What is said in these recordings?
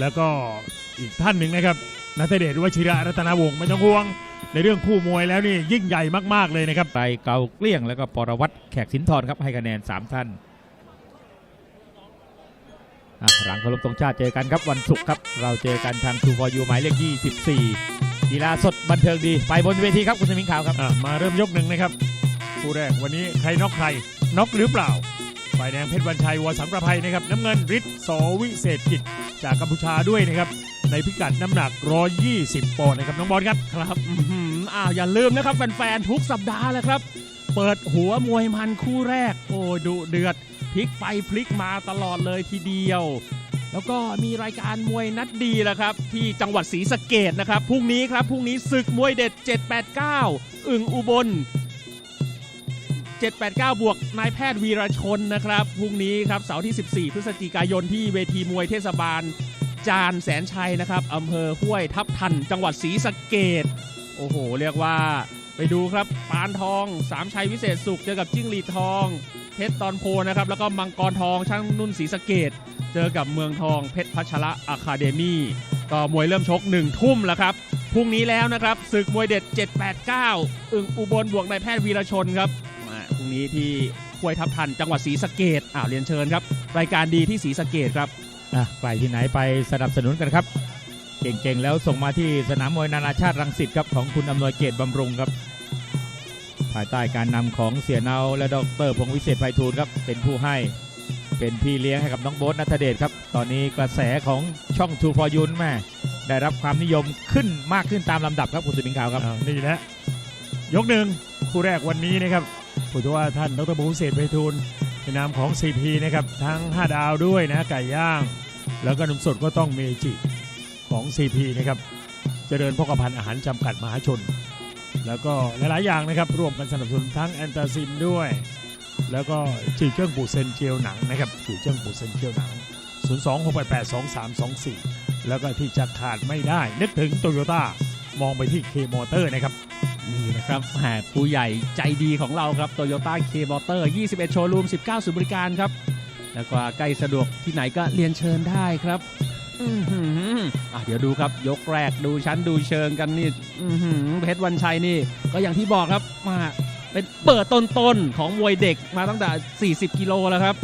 แล้วก็อีกท่านหนึ่งนะครับนัทเดชวชิระรัตนวงศ์ไม่ต้องห่วง ในเรื่องคู่มวยแล้วนี่ยิ่งใหญ่มากๆเลยนะครับไตรเกาเกลี้ยงแล้วก็ปรวัตรแขกสินทรครับให้คะแนน 3 ท่านอะหลังเคารพธงชาติเจอกันครับวันศุกร์ครับ เราเจอกันทางทูฟอยูหมายเลข 24กีฬาสดบันเทิงดีไปบนเวทีครับคุณสมิงขาวครับอะมาเริ่มยกหนึ่งนะครับคู่แรกวันนี้ใครน็อกใครน็อกหรือเปล่า ฝ่ายแดงเพชรวันชัยวสังประภัยนะครับน้ำเงินฤทธิ์สวิเศษกิจจากกัมพูชาด้วยนะครับในพิกัดน้ำหนัก 120ปอนด์นะครับน้องบอลครับครับอ้าวอย่าลืมนะครับแฟนๆทุกสัปดาห์เลยครับ เปิดหัวมวยมันคู่แรก โอ้ดุเดือดพลิกไปพลิกมาตลอดเลยทีเดียว แล้วก็มีรายการมวยนัดดีแหละครับ ที่จังหวัดศรีสะเกดนะครับพรุ่งนี้ครับพรุ่งนี้ศึกมวยเด็ด 789 อึ่งอุบล 789 บวกนายแพทย์วีรชนนะครับพรุ่งนี้ครับเสาร์ที่ 14 พฤศจิกายนที่เวทีมวยเทศบาล จานแสนชัยนะครับอำเภอห้วยทับทัน จังหวัดศรีสะเกดโอ้โห เรียกว่าไปดูครับปานทอง สามชัยวิเศษสุข เจอกับจิ้งหรีดทอง เพชรตอนโพนะครับ แล้วก็มังกรทองช่างนุ่นศรีสะเกดเจอกับเมืองทองเพชรพัชระอะคาเดมี่ก็มวยเริ่มชกหนึ่งทุ่มแล้วครับพรุ่งนี้แล้วนะครับศึกมวยเด็ด 789 อึ่งอุบลบวกนายแพทย์วีรชนครับ พรุ่งนี้ที่ห้วยทับทันจังหวัดศรีสะเกดอ้าวเรียนเชิญครับ รายการดีที่ศรีสะเกดครับอะใครที่ไหนไปสนับสนุนกันครับ เก่งๆแล้วส่งมาที่สนามมวยนานาชาติรังสิตครับของคุณอำนวยเกียรติบำรุงครับ ภายใต้การนำของเสียเนาและดรพงษ์วิเศษไพฑูรย์ครับเป็นผู้ให้เป็นพี่เลี้ยงให้กับน้องโบ๊ทนัทเดชครับ ตอนนี้กระแสของช่องทูฟอร์ยุนแม่ได้รับความนิยมขึ้นมากขึ้นตามลำดับครับคุณสุบิงขาวครับอ้าวนี่แหละยกหนึ่งคู่แรกวันนี้นะครับ ผู้ทว่าท่านดรบุญเศษไพฑูรย์ในนามของ CP นะครับทั้ง 5 ดาวด้วยนะไก่ย่าง แล้วก็นมสดก็ต้องเมจิของ CP นะครับเจริญพกพันธ์อาหารจำกัดมหาชน แล้วก็หลาย ๆ อย่างนะครับร่วมกันสนับสนุนทั้งแอนตาซินด้วย แล้วก็จืดเครื่องปูเซนเจียวหนังนะครับจืดเครื่องปูเซนเจียวหนัง 0 2 6 8 8 2 3 2 4 แล้วก็ที่จะขาดไม่ได้นึกถึงโตโยต้ามองไปที่เคมอเตอร์นะครับ นี่นะครับแหมผู้ใหญ่ใจดีของเราครับ Toyota K Motor 21 โชว์รูม 19ศูนย์บริการครับ แล้วก็ใกล้สะดวกที่ไหนก็เรียนเชิญได้ครับอื้อหืออะเดี๋ยวดูครับยกแรกดูชั้นดูเชิงกันนี่อือหือเพชรวันชัยนี่ ก็อย่างที่บอกครับมาเป็นเปิดต้นๆของมวยเด็กมาตั้งแต่ 40 กิโลแล้วครับ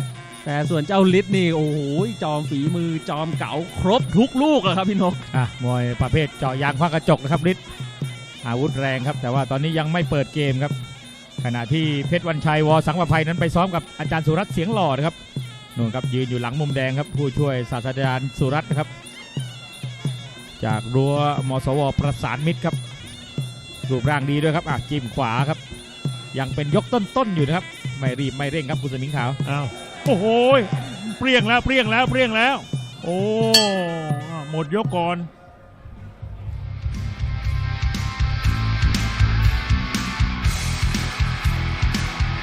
แต่ส่วนเจ้าลิศนี่ โอ้โหจอมฝีมือจอมเก๋าครบทุกลูกอะครับพี่นกอะมวยประเภทเจาะยางคว้างกระจกนะครับฤทธิ์ อาวุธแรงครับ แต่ว่าตอนนี้ยังไม่เปิดเกมครับ ขณะที่เพชรวันชัยวอสังประภัยนั้นไปซ้อมกับอาจารย์สุรัตน์เสียงหล่อนะครับนู่นครับยืนอยู่หลังมุมแดงครับ ผู้ช่วยศาสตราจารย์สุรัตน์นะครับ จากรั้วมสวประสานมิตรครับรูปร่างดีด้วยครับอะจิ้มขวาครับ ยังเป็นยกต้นๆอยู่นะครับ ไม่รีบไม่เร่งครับคุณสมิงขาวอ้าวโอ้โหเปรี้ยงแล้วเปรี้ยงแล้วเปรี้ยงแล้ว โอ้หมดยกก่อน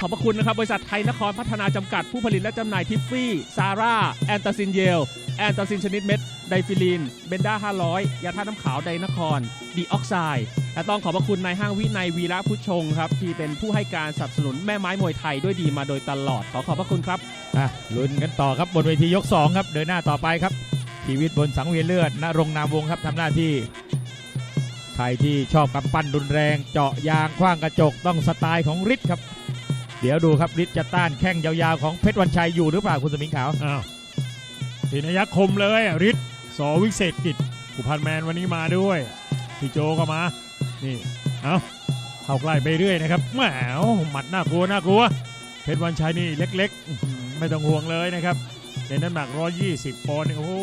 ขอบพระคุณนะครับ บริษัทไทยนครพัฒนาจำกัดผู้ผลิตและจำหน่ายทิฟฟี่ซาร่า แอนตาซินเยล แอนตาซินชนิดเม็ด ไดฟิลีน เบนด้า 500 ยาธาตุน้ำขาวไดนคร ดีออกไซด์และต้องขอบพระคุณนายห้างวินัยวีระพุชชงครับ ที่เป็นผู้ให้การสนับสนุนแม่ไม้มวยไทยด้วยดีมาโดยตลอด ขอขอบพระคุณครับอะลุ้นกันต่อครับบนเวทียก 2 ครับ เดินหน้าต่อไปครับ ชีวิตบนสังเวียนเลือดณรงนามวงครับทำหน้าที่ใครที่ชอบกำปั้นรุนแรง เจาะยางคว้างกระจกต้องสไตล์ของฤทธิ์ครับ เดี๋ยวดูครับฤทธิ์จะต้านแข้งยาวๆของเพชรวันชัยอยู่หรือเปล่าคุณสมิงขาวอ้าวทีนยักษ์คมเลยฤทธิ์สอวิเศษกิจกุพันแมนวันนี้มาด้วยพี่โจก็มา นี่เอาเข้าใกล้ไปเรื่อยนะครับแหมหมัดน่ากลัวน่ากลัวเพชรวันชัยนี่เล็กๆ ไม่ต้องห่วงเลยนะครับในน้ำหนัก 120ปอนด์โอ้โห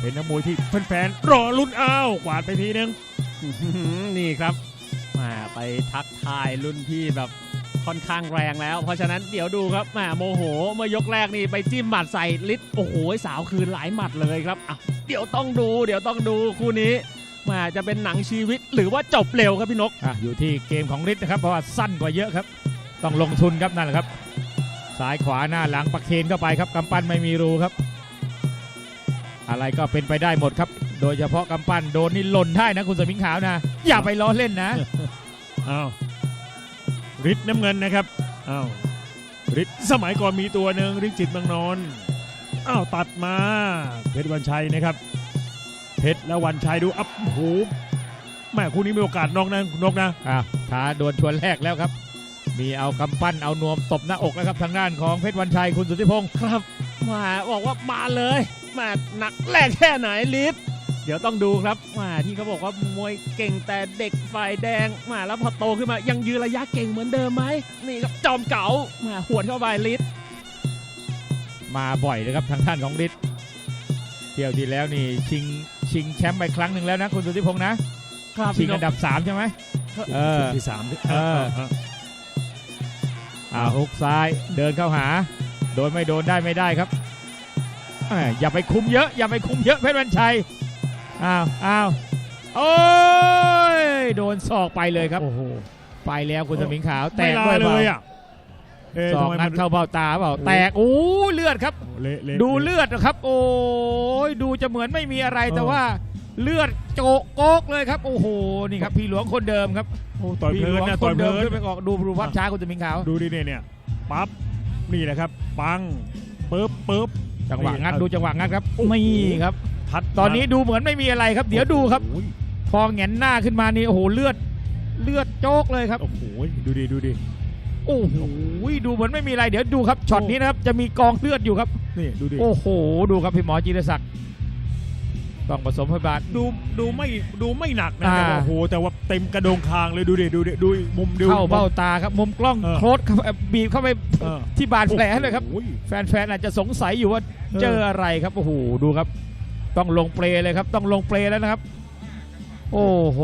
เป็นนักมวยที่แฟนๆรอลุ้นอ้าวกวาดไปทีนึงนี่ครับมาไปทักทายรุ่นพี่แบบ ค่อนข้างแรงแล้ว เพราะฉะนั้นเดี๋ยวดูครับแหมาโมโหเมื่อยกแรกนี่ไปจิ้มหมัดใส่ลิศโอ้โหสาวคืนหลายหมัดเลยครับอะเดี๋ยวต้องดู เดี๋ยวต้องดูคู่นี้แหมาจะเป็นหนังชีวิตหรือว่าจบเร็วครับพี่นกอะอยู่ที่เกมของฤทธิ์นะครับเพราะว่าสั้นกว่าเยอะครับ ต้องลงทุนครับนั่นแหละครับซ้ายขวาหน้าหลังประเคนเข้าไปครับกำปั้นไม่มีรูครับ อะไรก็เป็นไปได้หมดครับ โดยเฉพาะกำปั้นโดนนี่หล่นได้นะคุณสมิงขาวนะ อย่าไปล้อเล่นนะอ้าว ฤทธิ์น้ำเงินนะครับอ้าวฤทธิ์สมัยก่อนมีตัวหนึ่งฤทธิ์จิตเมืองนนท์อ้าวตัดมาเพชรวันชัยนะครับเพชรและวันชัยดูอัพโอ้โหแม่คู่นี้มีโอกาสนอกนะนกนะอะท้าดวลชวนแรกแล้วครับ มีเอากำปั้นเอานวมตบหน้าอกแล้วครับทางด้านของเพชรวันชัยคุณสุทธิพงศ์ครับมาบอกว่ามาเลยมาหนักแรงแค่ไหนลิฟเดี๋ยวต้องดูครับมาที่เขาบอกว่ามวยเก่งแต่เด็กฝ่ายแดงมาแล้วพอโตขึ้นมายังยืนระยะเก่งเหมือนเดิมไหมนี่ครับจอมเก๋ามาหวนเข้าไปลิฟมาบ่อยเลยครับทางด้านของฤทธิ์เที่ยวที่แล้วนี่ชิงชิงแชมป์ไปครั้งหนึ่งแล้วนะคุณสุทธิพงศ์นะครับชิงอันดับ 3 ใช่ไหมเออที่สามเอออ่าฮุกซ้ายเดินเข้าหา โดนไม่โดนได้ไม่ได้ครับแหม่อย่าไปคุมเยอะ อย่าไปคุมเยอะเพชรวันชัย อ้าวอ้าวโอ้ยโดนศอกไปเลยครับ โอ้โหไปแล้วคุณสมิงขาว แตไม่กลาด้วยเลเปล่ายอะเะศอกทำไมนัมัดเข้าเบ้าตาเปล่าโอ้แตกโอ้เลือดครับ เละเละ ดูเลือดนะครับ โอ้ยดูจะเหมือนไม่มีอะไรแต่เออว่าเลือดโจกโกกเลยครับ โอ้โหนี่ครับ พี่หลวงคนเดิมครับโอ้ต่อยพี่เพลิหลนวงนะคต่อนยเพเดิลิมนขึ้นไปออกดูดูภาพช้าคุณสมิงขาวดูดิเนี่ยเนี่ยปั๊บนี่แหละครับ ปังปึ๊บปึ๊บจังหวะงัดนี่ดูจังหวะงัดครับนี่ครับ พัดตอนนี้ดูเหมือนไม่มีอะไรครับ เดี๋ยวดูครับโอ้โหพอแงนหน้าขึ้นมานี่โอ้โหเลือดเลือดโจกเลยครับ โอ้โหดูดิดูดิโอ้โหดูเหมือนไม่มีอะไรเดี๋ยวดูครับช็อตนี้นะครับจะมีกองเลือดอยู่ครับนี่ดูดิโอ้โห ดูครับพี่หมอจิรศักดิ์ต้องผสมพยาบาลดูดูไม่ดูไม่หนักนะอ่าแต่ว่าโอ้โหแต่ว่าเต็มกระโดงคางเลยดูดิดูดิดูอีกมุมดูเข้าเบ้าตาครับมุมกล้องเออโคตรเข้าไปบีบเข้าไปเออที่บาดแผลเลยครับโอ้โหแฟนๆอาจจะสงสัยอยู่ว่าเออเจออะไรครับโอ้โหดูครับ ต้องลงเปลเลยครับ ต้องลงเปลแล้วนะครับ โอ้โห